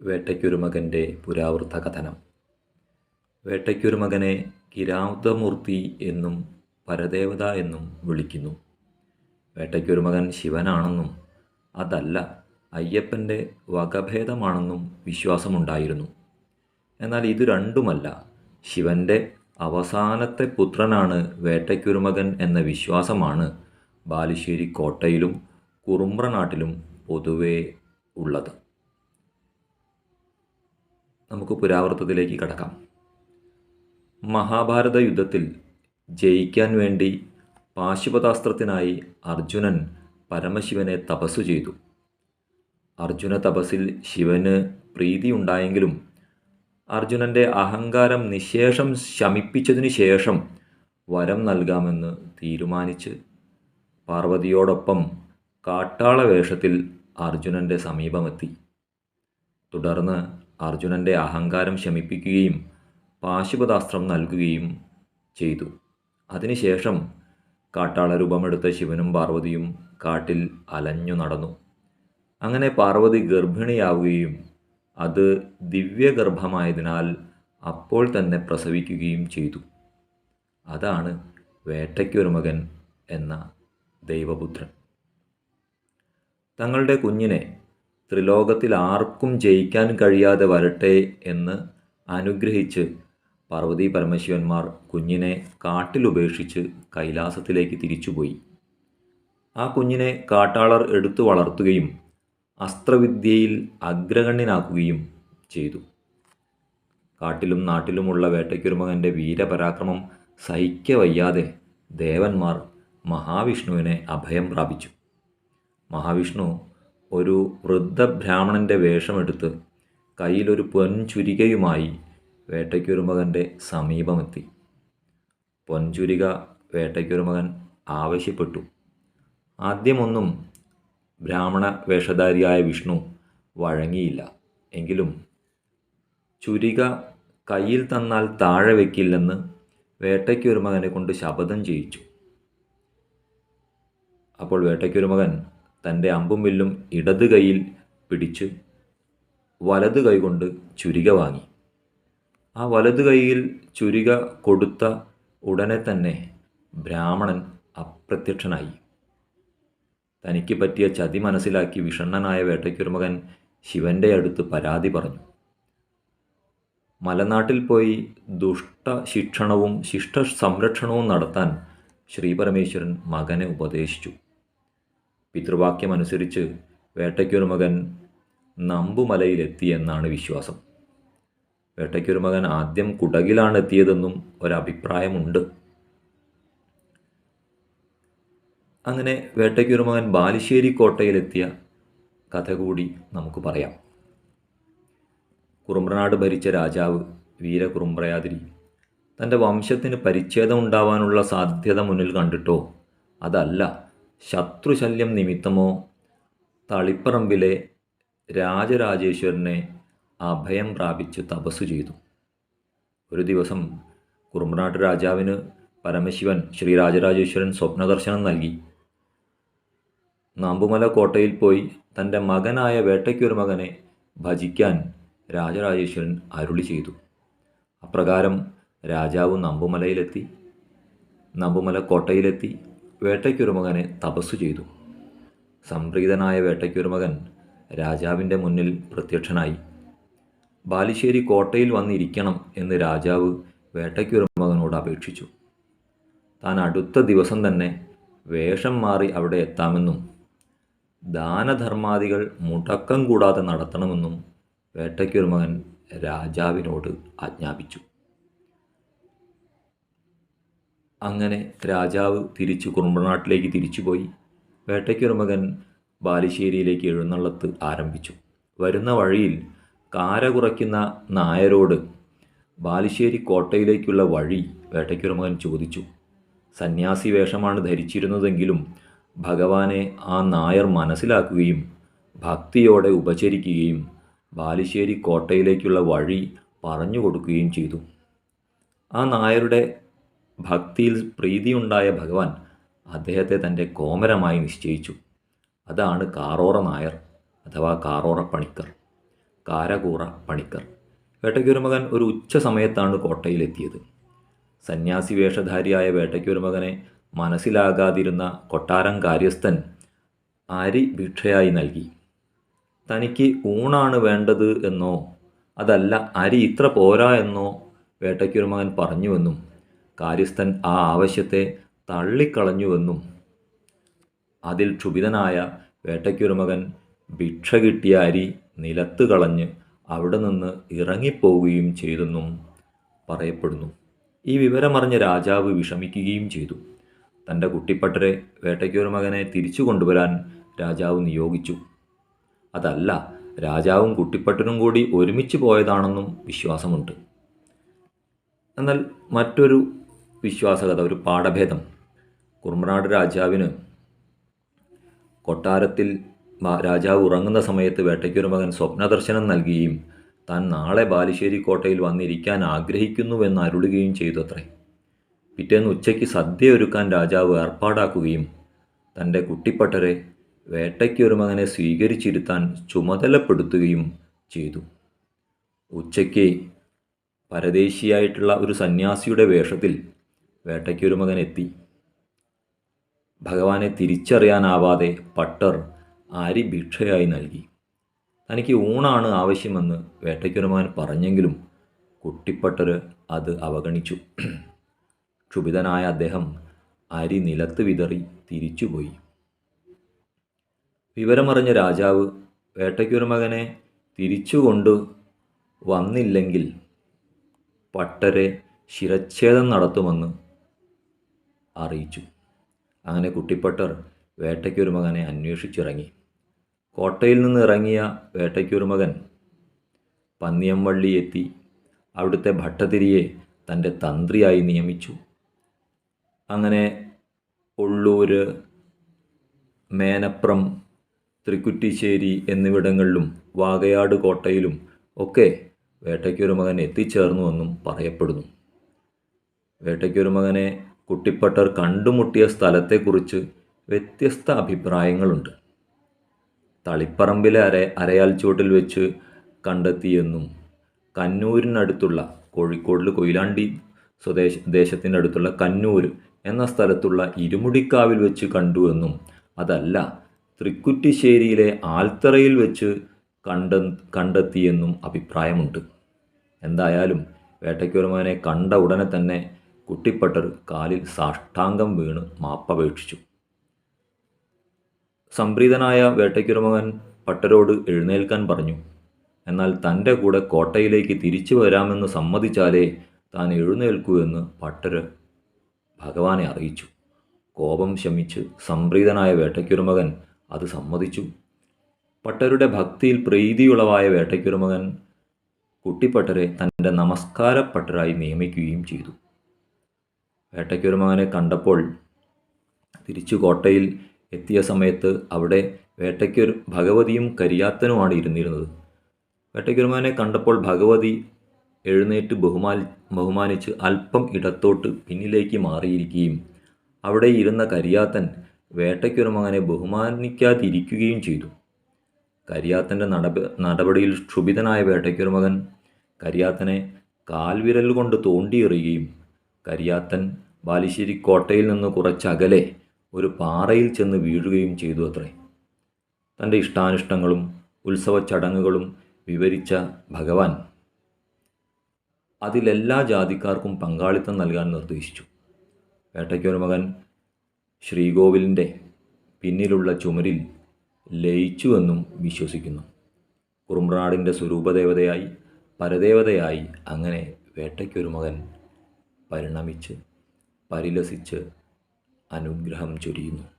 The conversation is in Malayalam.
വേട്ടയ്ക്കൊരുമകന്റെ പുരാവൃത്ത കഥനം വേട്ടയ്ക്കൊരുമകനെ കിരാതമൂർത്തി എന്നും പരദേവത എന്നും വിളിക്കുന്നു. വേട്ടയ്ക്കൊരുമകൻ ശിവനാണെന്നും അതല്ല അയ്യപ്പന്റെ വകഭേദമാണെന്നും വിശ്വാസമുണ്ടായിരുന്നു. എന്നാൽ ഇത് രണ്ടുമല്ല ശിവന്റെ അവസാനത്തെ പുത്രനാണ് വേട്ടയ്ക്കൊരുമകൻ എന്ന വിശ്വാസമാണ് ബാലുശ്ശേരി കോട്ടയിലും കുറുമ്പ്രനാട്ടിലും പൊതുവേ ഉള്ളത്. നമുക്ക് പുരാവൃത്തത്തിലേക്ക് കടക്കാം. മഹാഭാരത യുദ്ധത്തിൽ ജയിക്കാൻ വേണ്ടി പാശുപതാസ്ത്രത്തിനായി അർജുനൻ പരമശിവനെ തപസ്സു ചെയ്തു. അർജുന തപസ്സിൽ ശിവന് പ്രീതിയുണ്ടായെങ്കിലും അർജുനന്റെ അഹങ്കാരം നിശേഷം ശമിപ്പിച്ചതിനു ശേഷം വരം നൽകാമെന്ന് തീരുമാനിച്ച് പാർവതിയോടൊപ്പം കാട്ടാള വേഷത്തിൽ അർജുനന്റെ സമീപമെത്തി. തുടർന്ന് അർജുനന്റെ അഹങ്കാരം ശമിപ്പിക്കുകയും പാശുപതാസ്ത്രം നൽകുകയും ചെയ്തു. അതിനുശേഷം കാട്ടാള രൂപമെടുത്ത ശിവനും പാർവതിയും കാട്ടിൽ അലഞ്ഞു നടന്നു. അങ്ങനെ പാർവതി ഗർഭിണിയാവുകയും അത് ദിവ്യഗർഭമായതിനാൽ അപ്പോൾ തന്നെ പ്രസവിക്കുകയും ചെയ്തു. അതാണ് വേട്ടയ്ക്കൊരു മകൻ എന്ന ദൈവപുത്രൻ. തങ്ങളുടെ കുഞ്ഞിനെ ത്രിലോകത്തിൽ ആർക്കും ജയിക്കാൻ കഴിയാതെ വരട്ടെ എന്ന് അനുഗ്രഹിച്ച് പാർവതി പരമശിവന്മാർ കുഞ്ഞിനെ കാട്ടിലുപേക്ഷിച്ച് കൈലാസത്തിലേക്ക് തിരിച്ചുപോയി. ആ കുഞ്ഞിനെ കാട്ടാളർ എടുത്തു വളർത്തുകയും അസ്ത്രവിദ്യയിൽ അഗ്രഗണ്യനാക്കുകയും ചെയ്തു. കാട്ടിലും നാട്ടിലുമുള്ള വേട്ടയ്ക്കൊരുമകന്റെ വീരപരാക്രമം സഹിക്കവയ്യാതെ ദേവന്മാർ മഹാവിഷ്ണുവിനെ അഭയം പ്രാപിച്ചു. മഹാവിഷ്ണു ഒരു വൃദ്ധബ്രാഹ്മണന്റെ വേഷമെടുത്ത് കയ്യിലൊരു പൊൻചുരികയുമായി വേട്ടയ്ക്കൊരുമകന്റെ സമീപമെത്തി. പൊൻചുരിക വേട്ടയ്ക്കൊരുമകൻ ആവശ്യപ്പെട്ടു. ആദ്യമൊന്നും ബ്രാഹ്മണ വേഷധാരിയായ വിഷ്ണു വഴങ്ങിയില്ല. എങ്കിലും ചുരിക കയ്യിൽ തന്നാൽ താഴെ വയ്ക്കില്ലെന്ന് വേട്ടയ്ക്കൊരുമകനെ കൊണ്ട് ശപഥം ചെയ്യിച്ചു. അപ്പോൾ വേട്ടയ്ക്കൊരുമകൻ തന്റെ അമ്പും വില്ലും ഇടത് കൈയിൽ പിടിച്ച് വലത് കൈകൊണ്ട് ചുരിക വാങ്ങി. ആ വലത് കൈയിൽ ചുരിക കൊടുത്ത ഉടനെ തന്നെ ബ്രാഹ്മണൻ അപ്രത്യക്ഷനായി. തനിക്ക് പറ്റിയ ചതി മനസ്സിലാക്കി വിഷണ്ണനായ വേട്ടയ്ക്കൊരുമകൻ ശിവന്റെ അടുത്ത് പരാതി പറഞ്ഞു. മലനാട്ടിൽ പോയി ദുഷ്ട ശിക്ഷണവും ശിഷ്ട സംരക്ഷണവും നടത്താൻ ശ്രീപരമേശ്വരൻ മകനെ ഉപദേശിച്ചു. പിതൃവാക്യമനുസരിച്ച് വേട്ടയ്ക്കൊരു മകൻ നമ്പുമലയിലെത്തിയെന്നാണ് വിശ്വാസം. വേട്ടയ്ക്കൊരു മകൻ ആദ്യം കുടകിലാണ് എത്തിയതെന്നും ഒരഭിപ്രായമുണ്ട്. അങ്ങനെ വേട്ടയ്ക്കൊരു മകൻ ബാലുശ്ശേരി കോട്ടയിലെത്തിയ കഥ കൂടി നമുക്ക് പറയാം. കുറുമ്പ്രനാട് ഭരിച്ച രാജാവ് വീരകുറുമ്പ്രയാതിരി തന്റെ വംശത്തിന് പരിച്ഛേദം ഉണ്ടാവാനുള്ള സാധ്യത മുന്നിൽ കണ്ടിട്ടോ? അതല്ല. ശത്രുശല്യം നിമിത്തമോ തളിപ്പറമ്പിലെ രാജരാജേശ്വരനെ അഭയം പ്രാപിച്ച് തപസ്സു ചെയ്തു. ഒരു ദിവസം കുറുമ്പനാട്ട് രാജാവിന് പരമശിവൻ ശ്രീ രാജരാജേശ്വരൻ സ്വപ്നദർശനം നൽകി. നാമ്പുമല കോട്ടയിൽ പോയി തന്റെ മകനായ വേട്ടയ്ക്കൊരു മകനെ ഭജിക്കാൻ രാജരാജേശ്വരൻ അരുളി ചെയ്തു. അപ്രകാരം രാജാവ് നമ്പുമലയിലെത്തി. നമ്പുമല കോട്ടയിലെത്തി. വേട്ടയ്ക്കൊരു മകനെ തപസ്സു ചെയ്തു. സംപ്രീതനായ വേട്ടയ്ക്കൊരു മകൻ രാജാവിന്റെ മുന്നിൽ പ്രത്യക്ഷനായി. ബാലുശ്ശേരി കോട്ടയിൽ വന്നിരിക്കണം എന്ന് രാജാവ് വേട്ടയ്ക്കൊരു മകനോട് അപേക്ഷിച്ചു. താൻ അടുത്ത ദിവസം തന്നെ വേഷം മാറി അവിടെ എത്താമെന്നും ദാനധർമാദികൾ മുടക്കം കൂടാതെ നടത്തണമെന്നും വേട്ടയ്ക്കൊരു മകൻ രാജാവിനോട് ആജ്ഞാപിച്ചു. അങ്ങനെ രാജാവ് തിരിച്ചു കുറുമ്പനാട്ടിലേക്ക് തിരിച്ചുപോയി. വേട്ടയ്ക്കൊരു മകൻ ബാലുശ്ശേരിയിലേക്ക് എഴുന്നള്ളത്ത് ആരംഭിച്ചു. വരുന്ന വഴിയിൽ കാര കുറയ്ക്കുന്ന നായരോട് ബാലിശ്ശേരി കോട്ടയിലേക്കുള്ള വഴി വേട്ടയ്ക്കൊരു മകൻ ചോദിച്ചു. സന്യാസി വേഷമാണ് ധരിച്ചിരുന്നതെങ്കിലും ഭഗവാനെ ആ നായർ മനസ്സിലാക്കുകയും ഭക്തിയോടെ ഉപചരിക്കുകയും ബാലിശ്ശേരി കോട്ടയിലേക്കുള്ള വഴി പറഞ്ഞു കൊടുക്കുകയും ചെയ്തു. ആ നായരുടെ ഭക്തിയിൽ പ്രീതിയുണ്ടായ ഭഗവാൻ അദ്ദേഹത്തെ തന്റെ കോമരമായി നിശ്ചയിച്ചു. അതാണ് കാറോറ നായർ അഥവാ കാറോറ പണിക്കർ കാരകൂറ പണിക്കർ. വേട്ടയ്ക്കൊരുമകൻ ഒരു ഉച്ച സമയത്താണ് കോട്ടയിലെത്തിയത്. സന്യാസി വേഷധാരിയായ വേട്ടയ്ക്കൊരുമകനെ മനസ്സിലാകാതിരുന്ന കൊട്ടാരം കാര്യസ്ഥൻ അരി ഭിക്ഷയായി നൽകി. തനിക്ക് ഊണാണ് വേണ്ടത് എന്നോ അതല്ല അരി ഇത്ര പോരാ എന്നോ വേട്ടയ്ക്കൊരുമകൻ പറഞ്ഞുവെന്നും കാര്യസ്ഥൻ ആ ആവശ്യത്തെ തള്ളിക്കളഞ്ഞുവെന്നും അതിൽ ക്ഷുഭിതനായ വേട്ടയ്ക്കൊരു മകൻ ഭിക്ഷ കിട്ടിയ അരി നിലത്ത് കളഞ്ഞ് അവിടെ നിന്ന് ഇറങ്ങിപ്പോവുകയും ചെയ്തെന്നും പറയപ്പെടുന്നു. ഈ വിവരമറിഞ്ഞ രാജാവ് വിഷമിക്കുകയും ചെയ്തു. തന്റെ കുട്ടിപ്പട്ടരെ വേട്ടയ്ക്കൊരു മകനെ തിരിച്ചു കൊണ്ടുവരാൻ രാജാവ് നിയോഗിച്ചു. അതല്ല രാജാവും കുട്ടിപ്പട്ടനും കൂടി ഒരുമിച്ച് പോയതാണെന്നും വിശ്വാസമുണ്ട്. എന്നാൽ മറ്റൊരു വിശ്വാസകഥ ഒരു പാഠഭേദം. കുറുമ്പനാട് രാജാവിന് കൊട്ടാരത്തിൽ രാജാവ് ഉറങ്ങുന്ന സമയത്ത് വേട്ടയ്ക്കൊരു മകൻ സ്വപ്നദർശനം നൽകുകയും താൻ നാളെ ബാലുശ്ശേരി കോട്ടയിൽ വന്നിരിക്കാൻ ആഗ്രഹിക്കുന്നുവെന്ന് അരുളുകയും ചെയ്തു അത്രേ പിറ്റേന്ന് ഉച്ചയ്ക്ക് സദ്യ ഒരുക്കാൻ രാജാവ് ഏർപ്പാടാക്കുകയും തന്റെ കുട്ടിപ്പട്ടരെ വേട്ടയ്ക്കൊരു മകനെ സ്വീകരിച്ചിരുത്താൻ ചുമതലപ്പെടുത്തുകയും ചെയ്തു. ഉച്ചയ്ക്ക് പരദേശിയായിട്ടുള്ള ഒരു സന്യാസിയുടെ വേഷത്തിൽ വേട്ടയ്ക്കൊരു മകൻ എത്തി. ഭഗവാനെ തിരിച്ചറിയാനാവാതെ പട്ടർ ആരി ഭിക്ഷയായി നൽകി. തനിക്ക് ഊണാണ് ആവശ്യമെന്ന് വേട്ടയ്ക്കൊരുമാൻ പറഞ്ഞെങ്കിലും കുട്ടിപ്പട്ടർ അത് അവഗണിച്ചു. ക്ഷുഭിതനായ അദ്ദേഹം അരി നിലത്ത് വിതറി തിരിച്ചുപോയി. വിവരമറിഞ്ഞ രാജാവ് വേട്ടയ്ക്കൊരു മകനെ തിരിച്ചുകൊണ്ട് വന്നില്ലെങ്കിൽ പട്ടരെ ശിരച്ഛേദം നടത്തുമെന്ന് അറിയിച്ചു. അങ്ങനെ കുട്ടിപ്പട്ടർ വേട്ടയ്ക്കൊരു മകനെ അന്വേഷിച്ചിറങ്ങി. കോട്ടയിൽ നിന്ന് ഇറങ്ങിയ വേട്ടയ്ക്കൊരു മകൻ പന്നിയംവള്ളി എത്തി അവിടുത്തെ ഭട്ടതിരിയെ തന്റെ തന്ത്രിയായി നിയമിച്ചു. അങ്ങനെ ഉള്ളൂർ മേനപ്രം തൃക്കുറ്റിശ്ശേരി എന്നിവിടങ്ങളിലും വാകയാട് കോട്ടയിലും ഒക്കെ വേട്ടയ്ക്കൊരു മകൻ എത്തിച്ചേർന്നുവെന്നും പറയപ്പെടുന്നു. വേട്ടയ്ക്കൊരു മകനെ കുട്ടിപ്പട്ടർ കണ്ടുമുട്ടിയ സ്ഥലത്തെക്കുറിച്ച് വ്യത്യസ്ത അഭിപ്രായങ്ങളുണ്ട്. തളിപ്പറമ്പിലെ അര അരയാൽ ചുവട്ടിൽ വെച്ച് കണ്ടെത്തിയെന്നും കന്നൂരിനടുത്തുള്ള കോഴിക്കോടിൽ കൊയിലാണ്ടി സ്വദേശ അടുത്തുള്ള കന്നൂർ എന്ന സ്ഥലത്തുള്ള ഇരുമുടിക്കാവിൽ വെച്ച് കണ്ടുവെന്നും അതല്ല തൃക്കുറ്റിശ്ശേരിയിലെ ആൽത്തറയിൽ വെച്ച് കണ്ട കണ്ടെത്തിയെന്നും അഭിപ്രായമുണ്ട്. എന്തായാലും വേട്ടയ്ക്കൊരുമാനെ കണ്ട ഉടനെ തന്നെ കുട്ടിപ്പട്ടർ കാലിൽ സാഷ്ടാംഗം വീണ് മാപ്പപേക്ഷിച്ചു സംപ്രീതനായ വേട്ടയ്ക്കൊരുമകൻ പട്ടരോട് എഴുന്നേൽക്കാൻ പറഞ്ഞു. എന്നാൽ തന്റെ കൂടെ കോട്ടയിലേക്ക് തിരിച്ചു വരാമെന്ന് സമ്മതിച്ചാലേ താൻ എഴുന്നേൽക്കൂ എന്ന് പട്ടര് ഭഗവാനെ അറിയിച്ചു. കോപം ശമിച്ച് സംപ്രീതനായ വേട്ടയ്ക്കൊരുമകൻ അത് സമ്മതിച്ചു. പട്ടരുടെ ഭക്തിയിൽ പ്രീതിയുളവായ വേട്ടയ്ക്കൊരുമകൻ കുട്ടിപ്പട്ടരെ തന്റെ നമസ്കാരപ്പട്ടരായി നിയമിക്കുകയും ചെയ്തു. വേട്ടയ്ക്കൊരുമകനെ കണ്ടപ്പോൾ തിരിച്ചു കോട്ടയിൽ എത്തിയ സമയത്ത് അവിടെ വേട്ടയ്ക്കൊരു ഭഗവതിയും കരിയാത്തനുമാണ് ഇരുന്നിരുന്നത്. വേട്ടയ്ക്കൊരുമകനെ കണ്ടപ്പോൾ ഭഗവതി എഴുന്നേറ്റ് ബഹുമാനി ബഹുമാനിച്ച് അല്പം ഇടത്തോട്ട് പിന്നിലേക്ക് മാറിയിരിക്കുകയും അവിടെ ഇരുന്ന കരിയാത്തൻ വേട്ടയ്ക്കൊരുമകനെ ബഹുമാനിക്കാതിരിക്കുകയും ചെയ്തു. കരിയാത്തന്റെ നടപ നടപടിയിൽ ക്ഷുഭിതനായ വേട്ടയ്ക്കൊരുമകൻ കരിയാത്തനെ കാൽവിരൽ കൊണ്ട് തോണ്ടിയെറിയുകയും കരിയാത്തൻ ബാലുശ്ശേരി കോട്ടയിൽ നിന്ന് കുറച്ചകലെ ഒരു പാറയിൽ ചെന്ന് വീഴുകയും ചെയ്തു അത്രേ. തന്റെ ഇഷ്ടാനിഷ്ടങ്ങളും ഉത്സവ ചടങ്ങുകളും വിവരിച്ച ഭഗവാൻ അതിലെല്ലാ ജാതിക്കാർക്കും പങ്കാളിത്തം നൽകാൻ നിർദ്ദേശിച്ചു. വേട്ടയ്ക്കൊരു മകൻ ശ്രീകോവിലിന്റെ പിന്നിലുള്ള ചുമരിൽ ലയിച്ചുവെന്നും വിശ്വസിക്കുന്നു. കുറുമ്പ്രാടിന്റെ സ്വരൂപദേവതയായി പരദേവതയായി അങ്ങനെ വേട്ടയ്ക്കൊരു മകൻ പരിണമിച്ച് പരിലസിച്ച് അനുഗ്രഹം ചൊരിയുന്നു.